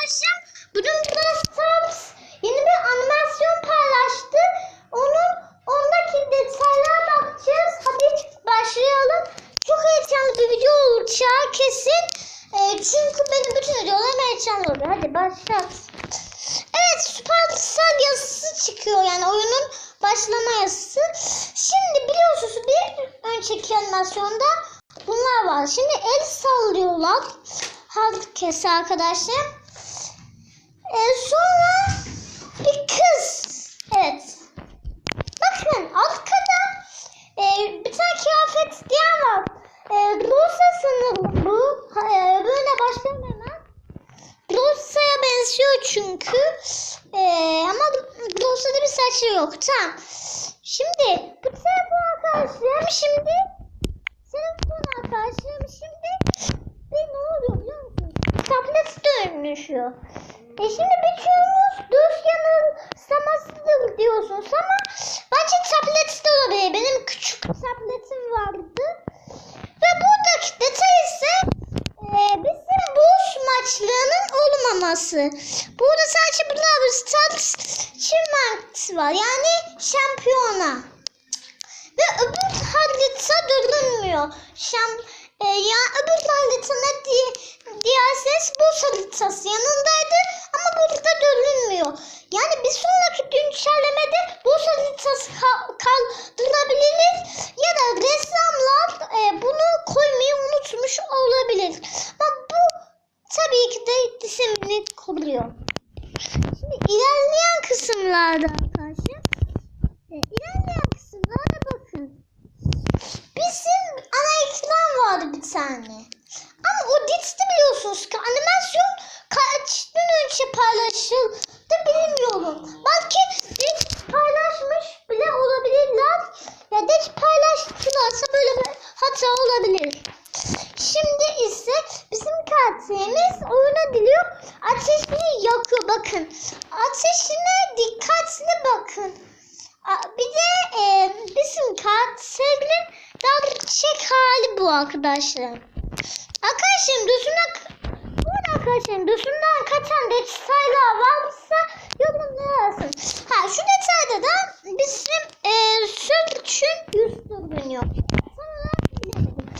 arkadaşlar. Bugün Stars yeni bir animasyon paylaştı. Onun ondaki detaylara bakacağız. Hadi başlayalım. Çok heyecanlı bir video olacağı kesin. Ee, çünkü benim bütün videolarım heyecanlı oluyor. Hadi başlat. Evet Supercell yazısı çıkıyor yani oyunun başlama yazısı. Şimdi biliyorsunuz bir önceki animasyonda bunlar var. Şimdi el sallıyorlar. Herkese arkadaşlar. Ee, sonra bir kız. Evet. Bakın arkada e, bir tane kıyafet diyen var. E, Rosa sanırım bu. E, böyle başlayalım hemen. Rosa'ya benziyor çünkü. Ee, ama Rosa'da bir saçı yok. Tamam. Şimdi bu telefon arkadaşlarım şimdi telefon arkadaşlarım şimdi bir ne oluyor biliyor musun? Tablet dönüşüyor. E şimdi bütünümüz düz yanılsamasıdır diyorsunuz ama bence tablet de olabilir. Benim küçük tabletim vardı. Ve buradaki detay ise e, bizim boş maçlığının olmaması. Burada sadece Brawl Stars Chimart var. Yani şampiyona. Ve öbür harita dönülmüyor. Şam, e, ya öbür ne diye, diyerseniz bu haritası yanındaydı ama burada dönülmüyor. Yani bir sonraki güncellemede bu ka- kaldırabilir ya da ressamlar e, bunu koymayı unutmuş olabilir. Ama bu tabii ki de disimini koruyor. Şimdi ilerleyen kısımlarda arkadaşlar e, ilerleyen kısımlara bakın. Bizim ana ekran vardı bir tane. Ama o ditti biliyorsunuz ki animasyon kaç gün önce paylaşıldı bilmiyorum. Belki hiç paylaşmış bile olabilirler. Ya da hiç paylaştılarsa böyle bir hata olabilir. Şimdi ise bizim katilimiz oyuna diliyor. Ateşini yakıyor bakın. Ateşine dikkatli bakın. Bir de e, bizim katilin gerçek hali bu arkadaşlar. Arkadaşlarım gözünden bu arkadaşlarım gözünden kaçan detaylar varsa yorumlara yazın. Ha şu detayda da bizim e, sürçün yüz görünüyor. Sonra bilemedim.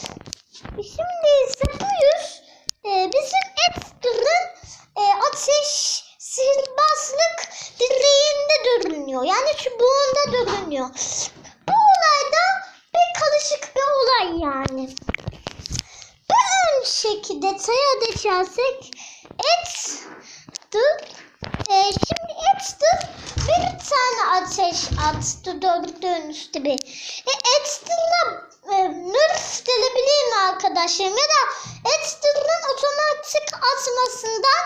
Şimdi ise bu yüz e, bizim Extra'nın e, ateş sihirbazlık direğinde görünüyor. Yani çubuğunda görünüyor. Bu olayda bir karışık bir olay yani. Bu önceki detaya geçersek Extra e, şimdi Extra bir tane ateş attı gördüğünüz gibi. E, Extra'la e, nerf delebilir mi arkadaşlarım? Ya da Extra'nın otomatik atmasından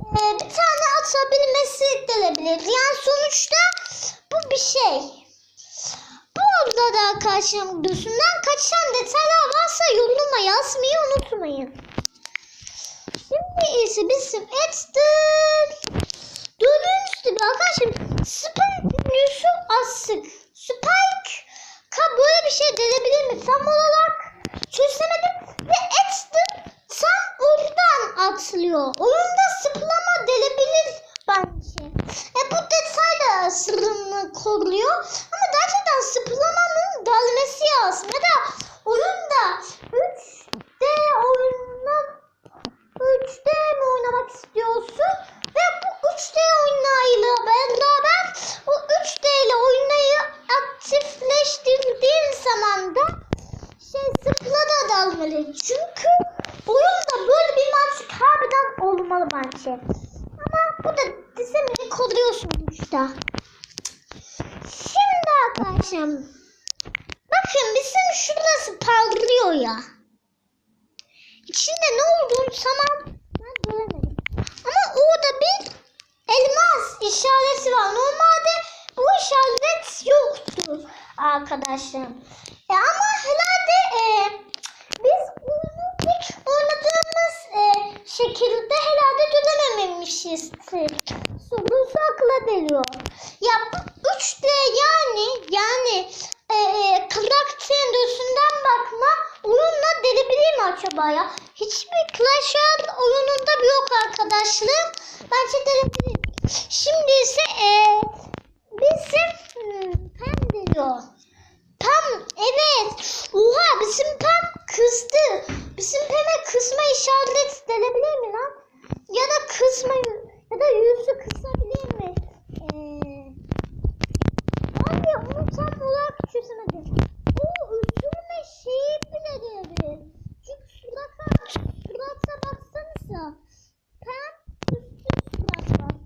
e, bir tane atabilmesi delebilir. Yani sonuçta bu bir şey. Arada da arkadaşlarım gözünden kaçan detaylar varsa yoruma yazmayı unutmayın. Şimdi ise bizim Extra Gördüğünüz gibi arkadaşlar yüzü asık. Spike ka böyle bir şey denebilir mi? Tam olarak çözemedim. Ve Extra tam oradan atılıyor. Oyunda sıplama delebilir bence. E bu detay da sırrını koruyor. Ama gerçekten sıplamanın delmesi lazım. Ya da oyunda 3D oyundan 3D mi oynamak istiyorsun? Ve bu 3D oyunlarıyla beraber o 3D ile oyunayı aktifleştirdiğin zaman da şey sıfıra da dalmalı. Çünkü oyunda böyle bir mantık harbiden olmalı bence. Ama bu da dizimini koruyorsun sonuçta. Şimdi arkadaşlar bakın bizim şurası parlıyor ya. İçinde ne olduğunu tamam ben göremedim. Ama orada bir elmas işareti var. Normalde bu işaret yoktu arkadaşlar. E ama herhalde e, biz oyunu hiç oynadığımız e, şekilde herhalde görememişizdir. Sorusu akla geliyor. Ya bu 3D yani yani e, karakterin gözünden bakma oyunla delebilir mi acaba ya? Hiçbir Clash Royale oyununda yok arkadaşlar. bence gelebilir. Şimdi ise e, bizim hmm, Pam geliyor. Pam evet. Oha bizim Pam kızdı. Bizim Pam'e kısma işaret edebilir mi lan? Ya da kısma ya da yüzü kısabilir mi? Ee, abi onu tam olarak çözemedim. O üzülme şeyi bile diyebilir. Çünkü surata, surata baksanıza. Pam üstü surat var.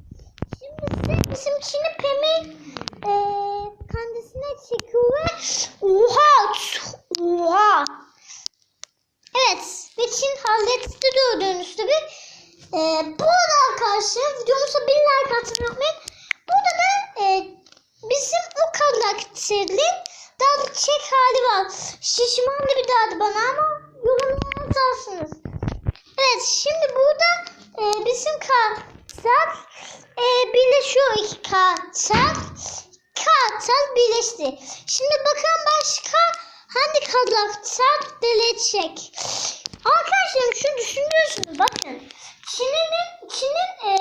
Şimdi ise bizim Çin'i Pam'i eee kendisine çekiyor ve oha oha Evet ve Çin halletti gördüğünüz gibi. Ee, bu arada arkadaşlar videomuza bir like atmayı unutmayın. Burada da e, bizim o karakterin daha çek hali var. Şişman bir dadı bana ama yorumlara yazarsınız. Evet şimdi burada e, bizim karakter e, birleşiyor iki karakter. Karakter birleşti. Şimdi bakın başka hangi karakter birleşecek. Arkadaşlar şu düşünüyorsunuz bakın. Çin'in Çin'in e,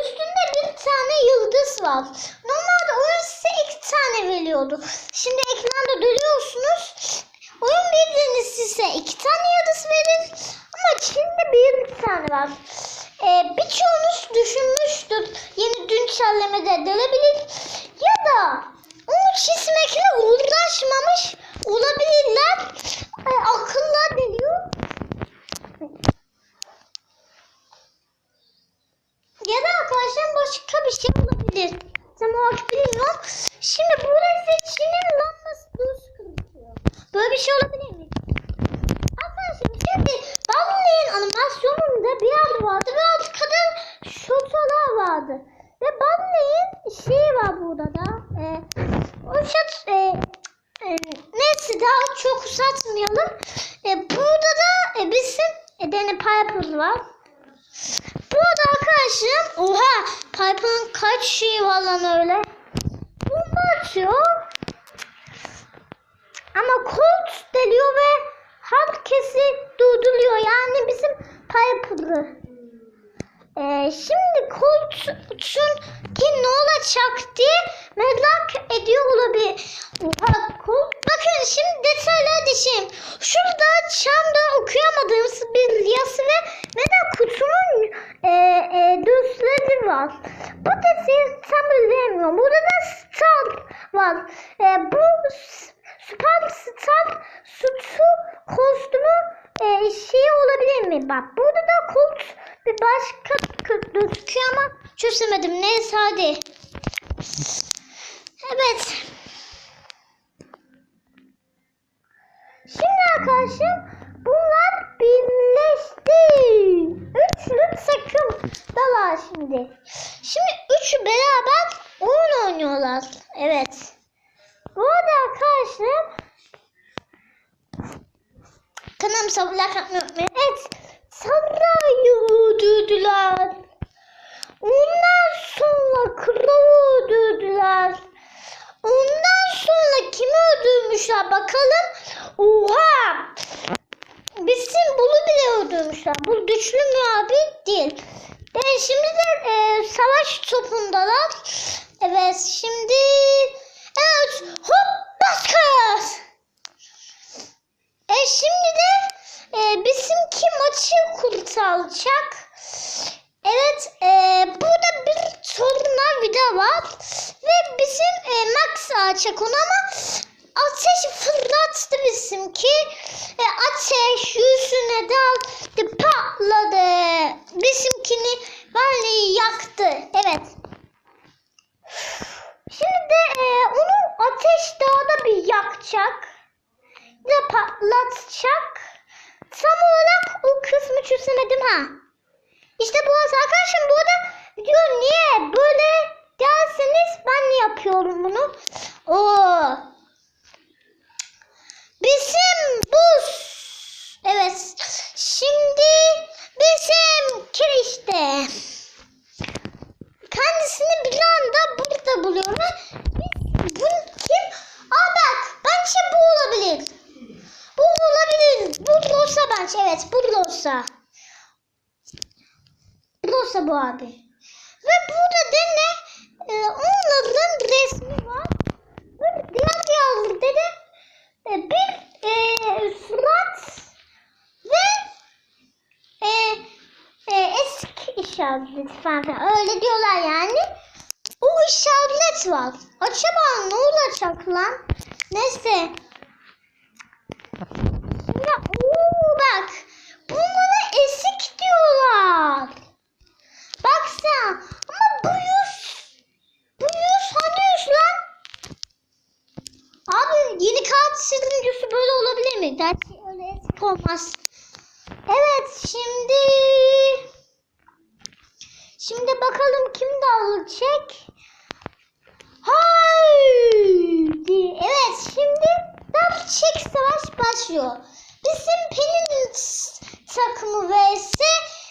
üstünde bir tane yıldız var. Normalde oyun size iki tane veriyordu. Şimdi ekranda görüyorsunuz. Oyun bildiğiniz size iki tane yıldız verir. Ama Çin'de bir tane var. E, birçoğunuz düşünmüştür. Yeni güncellemede gelebilir. Ya da onu çizmekle uğraşmamış olabilirler. E, akıllar geliyor. Ya da arkadaşlar başka bir şey olabilir. Tam olarak bilmiyorum. Şimdi burası Çin'in lambası düz kırılıyor. Böyle bir şey olabilir mi? Arkadaşlar şimdi Baller'in animasyonunda bir adı vardı ve arkada şotalar vardı. Ve Baller'in şeyi var burada da. E, o şat e, e, neyse daha çok uzatmayalım. E, burada da e, bizim e, Danny Piper var. Bu arada arkadaşım oha Piper'ın kaç şeyi var lan öyle. Bomba atıyor. Ama Colt deliyor ve herkesi durduruyor. Yani bizim Piper'ı. Ee, şimdi Colt'un ki ne olacak diye merak ediyor olabilir. Colt. Bakın şimdi detaylara düşeyim. Şurada çamda okuyamadığımız bir yazı ve neden kutunun e, e, düzleri var. Bu detayı tam bilmiyorum. Burada da star var. E, bu süper star sütü kostümü e, şey olabilir mi? Bak burada da Colt bir başka gözüküyor ama çözemedim. Neyse hadi. Evet. Şimdi arkadaşım bunlar birleşti. Üçlü takım dalar şimdi. Şimdi üçü beraber oyun oynuyorlar. Evet. Bu arada arkadaşlar kanalımı sabırlar katmayı unutmayın. Evet. Sarayı öldürdüler. Ondan sonra kralı öldürdüler. Ondan sonra kimi öldürmüşler bakalım. Oha! Bizim Bulu bile öldürmüşler. Bu güçlü abi? Değil. Ben şimdi de e, savaş topundalar. Evet şimdi evet hop baskas. E şimdi de e, bizimki kurtaracak. Evet e, burada bir torna vida var. Ve bizim e, Max açacak onu ama ateş fırlattı bizimki. E, ateş yüzüne daldı patladı. Bizimkini vallahi yaktı. Evet. Şimdi de e, onu ateş dağda bir yakacak. De patlatacak. Tam olarak o kısmı ha. İşte bu arkadaşım burada diyor niye böyle derseniz ben yapıyorum bunu. Oo. Bizim buz. Evet. Şimdi bizim kirişte. Kendisini bir anda burada buluyor ve biz bu kim? Aa bak bence bu olabilir. Bu olabilir. Bu olsa bence evet bu abi. Ve burada da ne? Ee, onların resmi var. Böyle gladyatör dedi. Ee, bir e, surat ve e, e, eski işaret falan. Öyle diyorlar yani. O işaret var. Acaba ne olacak lan? Neyse. Ya, oo, bak. Bunlara esik diyorlar. Bak sen. Ama bu yüz. Bu yüz hani yüz lan? Abi yeni kağıt sürüncüsü böyle Gerçi öyle olmaz. Evet şimdi. Şimdi bakalım kim dağılacak. Haydi. Evet şimdi check savaş başlıyor. Bizim Pelin'in s- takımı vs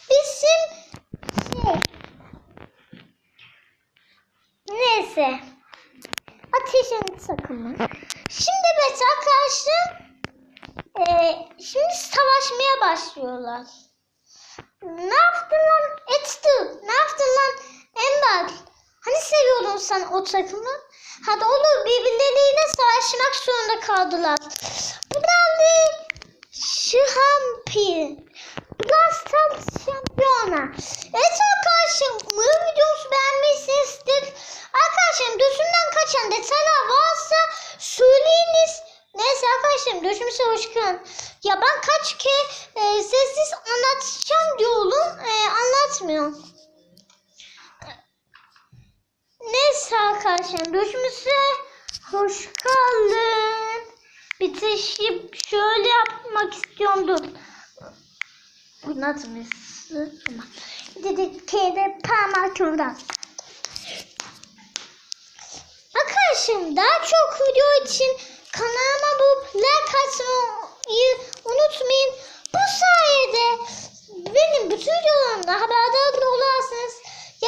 bizim şey. Neyse. Ateşin takımı. Şimdi evet arkadaşlar eee, şimdi savaşmaya başlıyorlar. Ne yaptın lan Etstu? Ne yaptın lan Ember? Hani seviyordun sen o takımı? Hadi olur birbirleriyle savaşmak zorunda kaldılar. Brawley Şampiyon. Brawl Stars şampiyona. Evet arkadaşlar umarım videomuzu beğenmişsinizdir. Arkadaşlar gözümden kaçan detaylar varsa söyleyiniz. Neyse arkadaşlar görüşümüze hoş geldin. Ya ben kaç kere e, sessiz anlatacağım diyorum. E, anlatmıyorum. Neyse arkadaşlar görüşümüze hoş geldin. Bitişi şöyle yapmak istiyorum dur. Anlatmışsın. Tamam. Dedik kere parmak oradan. Arkadaşım daha çok video için kanalıma bu like atmayı unutmayın. Bu sayede benim bütün videolarımda haberdar.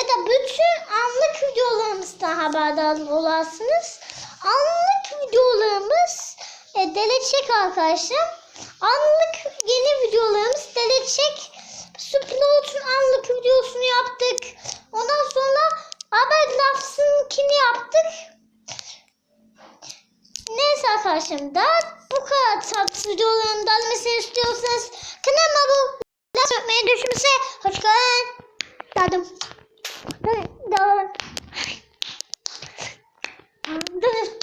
Ya da bütün anlık videolarımızdan haberdar olarsınız. Anlık videolarımız e, delecek arkadaşlar. Anlık yeni videolarımız delecek. Splot'un anlık videosunu yaptık. Ondan sonra haber lafsınkini yaptık. Neyse arkadaşlar da bu kadar tatlı videoların gelmesini istiyorsanız kanalıma bu like atmayı düşünürse hoş geldin. Dadım. Dadım. Dadım.